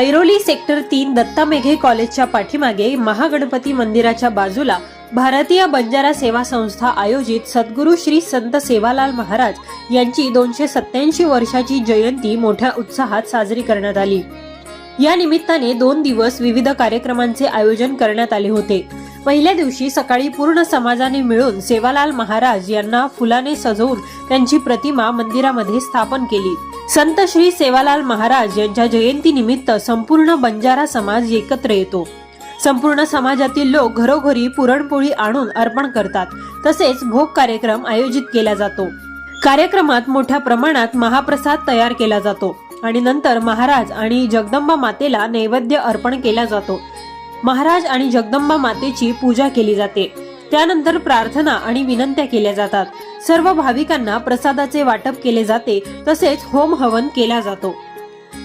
Airoli sector तीन दत्ता मेघे कॉलेजच्या पाठीमागे महागणपती मंदिराच्या बाजूला भारतीय बंजारा सेवा संस्था आयोजित सद्गुरू श्री संत सेवालाल महाराज यांची दोनशे सत्याऐंशी वर्षाची जयंती मोठ्या उत्साहात साजरी करण्यात आली. या निमित्ताने दोन दिवस विविध कार्यक्रमांचे आयोजन करण्यात आले होते. पहिल्या दिवशी सकाळी पूर्ण समाजाने मिळून सेवालाल महाराज यांना फुलाने सजवून त्यांची प्रतिमा मंदिरामध्ये स्थापन केली. संत श्री सेवालाल महाराज यांच्या जयंतीनिमित्त संपूर्ण बंजारा समाज एकत्र येतो. संपूर्ण समाजातील लोक घरोघरी पुरणपोळी आणून अर्पण करतात. तसेच भोग कार्यक्रम आयोजित केला जातो. कार्यक्रमात मोठ्या प्रमाणात महाप्रसाद तयार केला जातो आणि नंतर महाराज आणि जगदंबा मातेला नैवेद्य अर्पण केला जातो. महाराज आणि जगदंबा मातेची पूजा केली जाते. त्यानंतर प्रार्थना आणि विनंत्या केल्या जातात. सर्व भाविकांना प्रसादाचे वाटप केले जाते तसेच होम हवन केला जातो.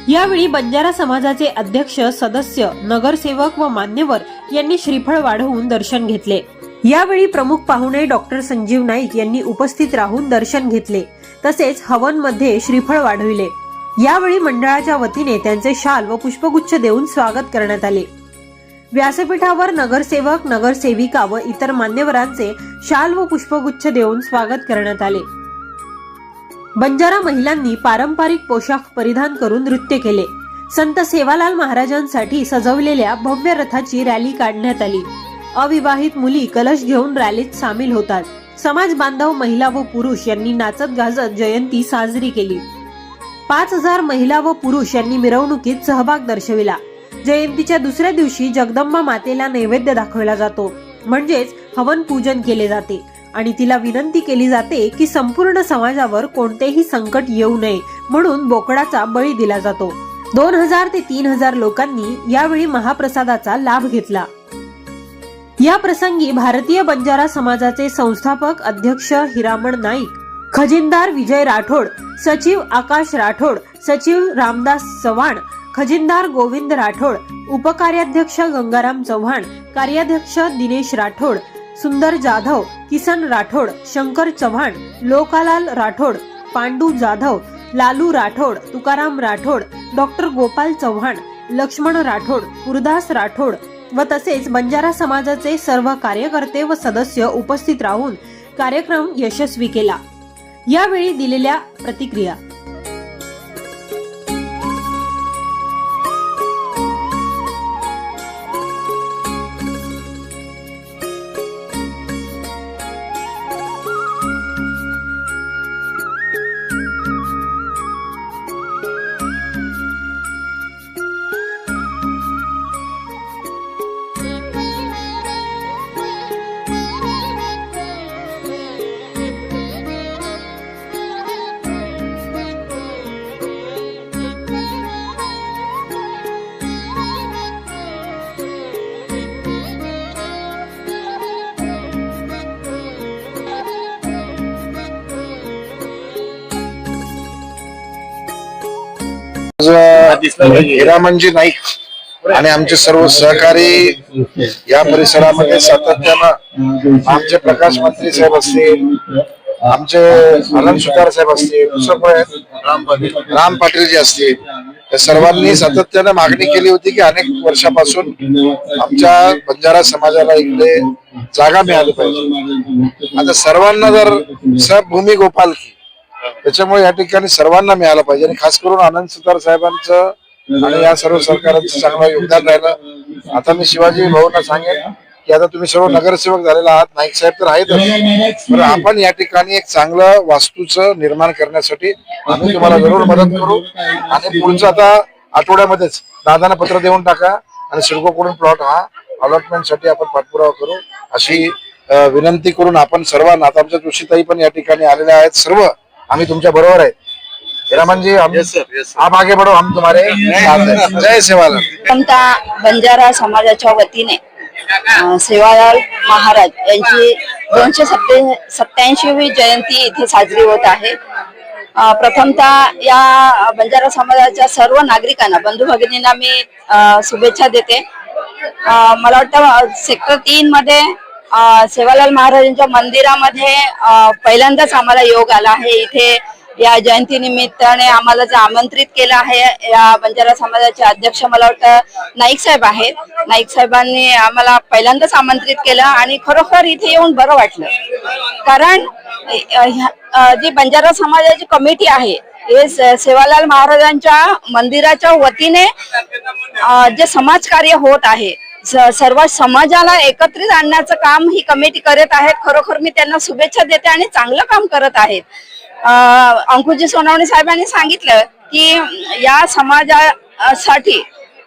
यावेळी बंजारा समाजाचे अध्यक्ष सदस्य नगरसेवक व मान्यवर यांनी श्रीफळ वाढवून दर्शन घेतले. यावेळी प्रमुख पाहुणे डॉक्टर संजीव नाईक यांनी उपस्थित राहून दर्शन घेतले तसेच हवनमध्ये श्रीफळ वाढविले. यावेळी मंडळाच्या वतीने त्यांचे शाल व पुष्पगुच्छ देऊन स्वागत करण्यात आले. व्यासपीठावर नगरसेवक नगरसेविका व इतर मान्यवरांचे शाल व पुष्पगुच्छ देऊन स्वागत करण्यात आले. बंजारा महिलांनी पारंपरिक पोशाख परिधान करून नृत्य केले. संत सेवालाल महाराजांसाठी सजवलेल्या भव्य रथाची रॅली काढण्यात आली. अविवाहित मुली कलश घेऊन रॅलीत सामील होतात. समाज बांधव महिला व पुरुष यांनी नाचत गाजत जयंती साजरी केली. पाच हजार महिला व पुरुष यांनी मिरवणुकीत सहभाग दर्शविला. जयंतीच्या दुसऱ्या दिवशी जगदंबा मातेला नैवेद्य दाखवला जातो. म्हणजेच हवन पूजन केले जाते. आणि तिला विनंती केली जाते की संपूर्ण समाजावर कोणतेही संकट येऊ नये म्हणून बोकडाचा बळी दिला जातो. दोन हजार ते तीन हजार लोकांनी यावेळी महाप्रसादाचा लाभ घेतला. या प्रसंगी भारतीय बंजारा समाजाचे संस्थापक अध्यक्ष हिरामण नाईक खजिनदार विजय राठोड सचिव आकाश राठोड सचिव रामदास चव्हाण खजिनदार गोविंद राठोड उपकार्याध्यक्ष गंगाराम चव्हाण कार्याध्यक्ष दिनेश राठोड सुंदर जाधव किसन राठोड शंकर चव्हाण लोकालाल राठोड पांडू जाधव लालू राठोड तुकाराम राठोड डॉक्टर गोपाल चव्हाण लक्ष्मण राठोड गुरुदास राठोड व तसेच बंजारा समाजाचे सर्व कार्यकर्ते व सदस्य उपस्थित राहून कार्यक्रम यशस्वी केला. यावेळी दिलेल्या प्रतिक्रिया. आज हिरामनजी नाईक आणि आमचे सर्व सहकारी या परिसरामध्ये सातत्यानं आमचे प्रकाश मंत्री साहेब असतील आमचे आनंद सुतार साहेब असतील? राम पाटील. जी असतील. या सर्वांनी सातत्यानं मागणी केली होती की अनेक वर्षापासून आमच्या बंजारा समाजाला इकडे जागा मिळाली पाहिजे. आता सर्वांना जर सबभूमी गोपाल त्याच्यामुळे या ठिकाणी सर्वांना मिळालं पाहिजे आणि खास करून आनंद सुतार साहेबांचं आणि या सर्व सरकारांचं चांगलं योगदान राहिलं. आता मी शिवाजी भाऊंना सांगेन की आता तुम्ही सर्व नगरसेवक झालेला आहात. नाईक साहेब तर आहेतच. तर आपण या ठिकाणी एक चांगलं वास्तूचं निर्माण करण्यासाठी आम्ही तुम्हाला जरूर मदत करू. आणि पुढचं आता आठवड्यामध्येच दादांना पत्र देऊन टाका आणि सिडकोकडून प्लॉट हा अलॉटमेंटसाठी आपण पाठपुरावा करू. अशी विनंती करून आपण सर्वांना आता आमच्या जोशीताई पण या ठिकाणी आलेल्या आहेत. सर्व आम्ही तुमच्या बरोबर आहे. हम आप आगे बढ़ो हम तुम्हारे साथ हैं। जय सेवालाल बंजारा समाजाच्या वतीने अं, सेवालाल महाराज यांची दोनशे सत्ते सत्याऐंशीवी जयंती इथे साजरी होत आहे. अं, प्रथमतः या बंजारा समाजाच्या सर्व नागरिकांना बंधू भगिनींना मी अं, शुभेच्छा देते. अं, मला वाटतं सेक्टर तीन मध्ये सेवालाल महाराजांच्या मंदिरामध्ये पहिल्यांदाच आम्हाला योग आला आहे. इथे या जयंती निमित्ताने आम्हाला जे आमंत्रित केलं आहे या बंजारा समाजाचे अध्यक्ष मला वाटतं नाईक साहेब आहेत. नाईक साहेबांनी आम्हाला पहिल्यांदाच आमंत्रित केलं आणि खरोखर इथे येऊन बरं वाटलं. कारण जी बंजारा समाजाची कमिटी आहे हे सेवालाल महाराजांच्या मंदिराच्या वतीने जे समाजकार्य होत आहे सर्व समाजाला एकत्रित आणण्याचं काम ही कमिटी करत आहेत. खरोखर मी त्यांना शुभेच्छा देते आणि चांगलं काम करत आहेत. अंकुजी सोनावणे साहेबांनी सांगितलं की या समाजासाठी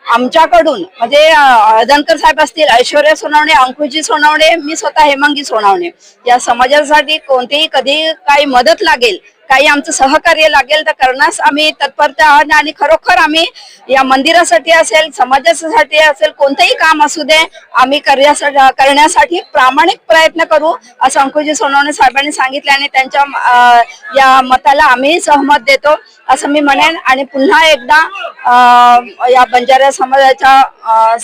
आमच्याकडून म्हणजे अ, साहेब असतील ऐश्वर्या सोनावणे अंकुजी सोनावणे मी स्वतः हेमांगी सोनावणे. या समाजासाठी कोणतीही कधी काही मदत लागेल काही आमचं सहकार्य लागेल तर करण्यास आम्ही तत्परता आहोत. आणि खरोखर आम्ही या मंदिरासाठी असेल समाजासाठी असेल कोणतंही काम असू दे आम्ही करण्यासाठी करण्यासाठी प्रामाणिक प्रयत्न करू असं अंकुजी सोनवणे साहेबांनी सांगितले आणि त्यांच्या या मताला आम्ही सहमत देतो असं मी म्हणेन. आणि पुन्हा एकदा या बंजारा समाजाच्या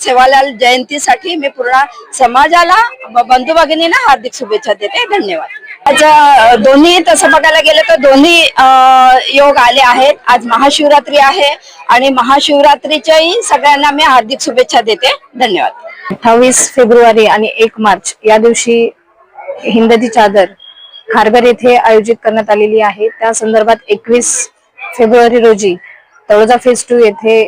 सेवालाल जयंतीसाठी मी पूर्ण समाजाला बंधू भगिनींना हार्दिक शुभेच्छा देते. धन्यवाद. दोन्ही तसं बघायला गेलं तर दोन्ही योग आले आहेत. आज महाशिवरात्री आहे आणि महाशिवरात्रीच्याही सगळ्यांना मी हार्दिक शुभेच्छा देते. धन्यवाद. अठ्ठावीस फेब्रुवारी आणि एक मार्च या दिवशी हिंददी चादर खारघर येथे आयोजित करण्यात आलेली आहे. त्या संदर्भात एकवीस फेब्रुवारी रोजी तळोजा फेज टू येथे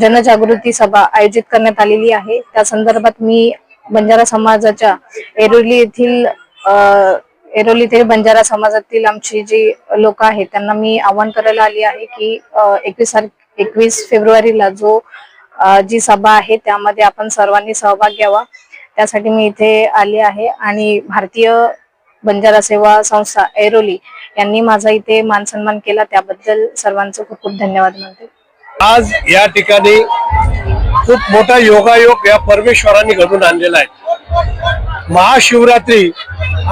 जनजागृती सभा आयोजित करण्यात आलेली आहे. त्या संदर्भात मी बंजारा समाजाच्या एरोली येथील एरोलीतील एरोली येथील बंजारा समाजातील आमची जी लोक आहेत त्यांना मी आवाहन करायला आली आहे की एकवीस एकवीस फेब्रुवारीला जो जी सभा आहे त्यामध्ये आपण सर्वांनी सहभाग घ्यावा. त्यासाठी मी इथे आले आहे आणि भारतीय बंजारा सेवा संस्था ऐरोली यांनी माझा इथे मान सन्मान केला. त्याबद्दल सर्वांचं खूप खूप धन्यवाद म्हणते. आज या ठिकाणी खूप मोठा योगायोग या परमेश्वरांनी घडून आणलेला आहे. महाशिवरात्री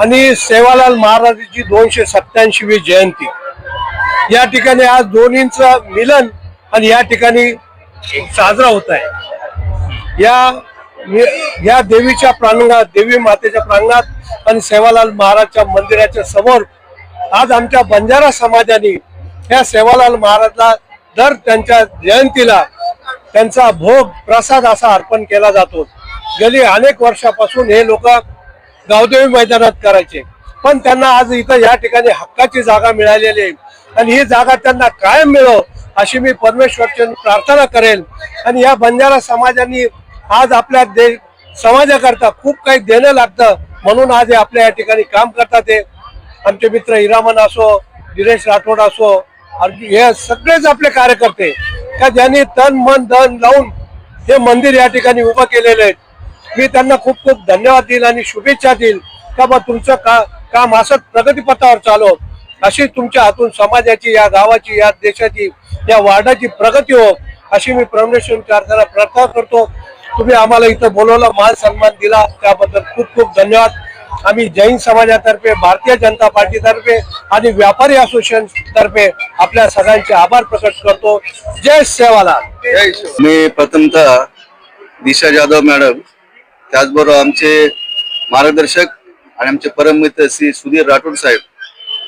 आणि सेवालाल महाराजांची दोनशे सत्याऐंशीवी जयंती. या ठिकाणी आज दोन्हींचं मिलन आणि या ठिकाणी साजरा होत आहे. या या देवीच्या प्रांगणात देवी मातेच्या प्रांगणात आणि सेवालाल महाराजच्या मंदिराच्या समोर आज आमच्या बंजारा समाजाने या सेवालाल महाराजला दर त्यांच्या जयंतीला त्यांचा भोग प्रसाद असा अर्पण केला जातो. गेली अनेक वर्षापासून हे लोक गावदेवी मैदानात करायचे. पण त्यांना आज इथं या ठिकाणी हक्काची जागा मिळालेली आहे. आणि ही जागा त्यांना कायम मिळो अशी मी परमेश्वरची प्रार्थना करेल. आणि या बंजारा समाजाने आज आपल्या दे समाजाकरता खूप काही देणं लागतं म्हणून आज हे आपल्या या ठिकाणी काम करतात ते आमचे मित्र हिरामन असो दिनेश राठोड असो हे सगळेच आपले कार्यकर्ते. का ज्यांनी तन मन धन लावून हे मंदिर या ठिकाणी उभं केलेलं आहे? मी त्यांना खूप खूप धन्यवाद देईल आणि शुभेच्छा देईल का बा तुमचं का काम असंच प्रगतीपथावर चालव अशी तुमच्या हातून समाजाची या गावाची या देशाची या वार्डाची प्रगती हो अशी मी प्रमणेश्वर प्रार्थना प्रार्थना करतो. तुम्ही आम्हाला इथं बोलवलं मान सन्मान दिला. त्याबद्दल खूप खूप धन्यवाद. आम्ही जैन समाजातर्फे भारतीय जनता पार्टीतर्फे आणि व्यापारी असोसिएशन तर्फे आपल्या सगळ्यांचे आभार प्रकट करतो. जय सेवाला मी प्रथमतः दिशा जाधव मॅडम त्याचबरोबर आमचे मार्गदर्शक आणि आमचे परममित्र श्री सुधीर राठोड साहेब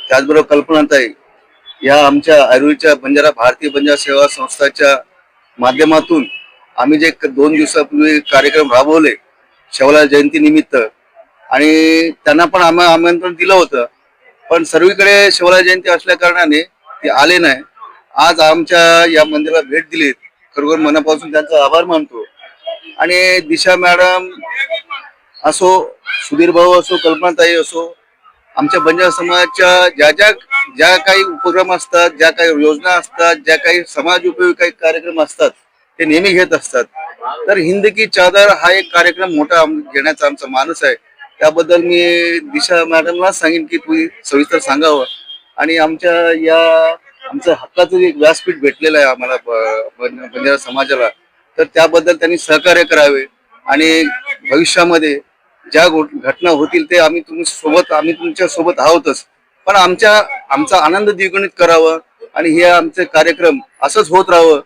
त्याचबरोबर कल्पनाताई या आमच्या ऐरोलीच्या बंजारा भारतीय बंजारा सेवा संस्थाच्या माध्यमातून आम्ही जे दोन दिवसापूर्वी कार्यक्रम राबवले शेवला जयंती निमित्त आणि त्यांना पण आम्ही आमंत्रण दिलं होतं. पण सर्वीकडे शिवराय जयंती असल्या कारणाने ते आले नाही. आज आमच्या या मंदिराला भेट दिली खरोखर मनापासून त्यांचा आभार मानतो. आणि दिशा मॅडम असो सुधीर भाऊ असो कल्पनाताई असो आमच्या बंजारा समाजाच्या ज्या ज्या ज्या काही उपक्रम असतात ज्या काही योजना असतात ज्या काही समाज उपयोगी काही कार्यक्रम असतात ते नेहमी घेत असतात. तर हिंद की चादर हा एक कार्यक्रम मोठा घेण्याचा आमचा मानस आहे. त्याबद्दल मी दिशा मॅडमला सांगेन की तुम्ही सविस्तर सांगावं. आणि आमच्या या आमचं हक्काचं जे एक व्यासपीठ भेटलेलं आहे आम्हाला बंजारा समाजाला तर त्याबद्दल त्यांनी सहकार्य करावे. आणि भविष्यामध्ये ज्या घटना होतील ते आम्ही तुम्ही सोबत आम्ही तुमच्यासोबत आहोतच. पण आमच्या आमचा आनंद द्विगुणित करावं आणि हे आमचे कार्यक्रम असंच होत राहावं.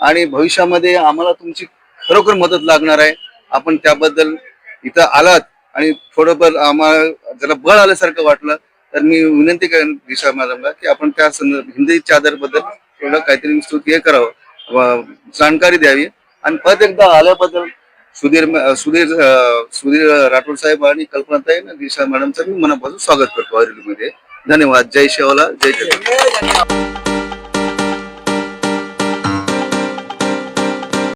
आणि भविष्यामध्ये आम्हाला तुमची खरोखर मदत लागणार आहे. आपण त्याबद्दल इथं आलात. आणि थोडंफार आम्हाला जरा बळ आल्यासारखं वाटलं तर मी विनंती करेन दिशा मॅडमला की आपण त्या संदर्भ हिंदी चादरबद्दल थोडं काहीतरी स्तुती हे करावं जाणकारी द्यावी. आणि परत एकदा आल्याबद्दल सुधीर सुधीर सुधीर राठोड साहेब आणि कल्पनाताई आणि दिशा मॅडमचं मी मनापासून स्वागत करतो मध्ये धन्यवाद. जय शेवाला जय जय.